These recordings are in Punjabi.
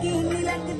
Give Kini lagi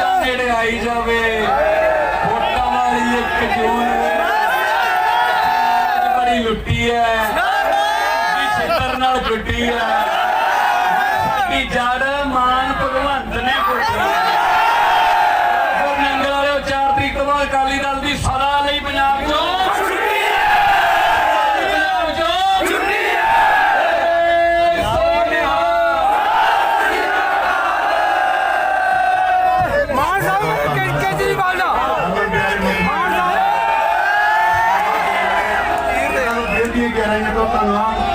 ਜਾਂ ਨੇੜੇ ਆਈ ਜਾਵੇ। ਵੋਟਾਂ ਵਾਲੀ ਇੱਕ ਜੂਨ ਬੜੀ ਲੁੱਟੀ ਹੈ। ਛਿੱਤਰ ਨਾਲ ਗੁੱਡੀ ਹੈ। ਸਾਡੀ ਜੜ ਮਾਨ ਸਾਹਿਬ ਕੇ ਕੇਜਰੀਵਾਲ ਦਾ। ਮਾਨ ਸਾਹਿਬ। ਇਹਨਾਂ ਨੂੰ ਫਿਰ ਗਹਿਰਾਈਆਂ ਤੋਂ ਧੰਨਵਾਦ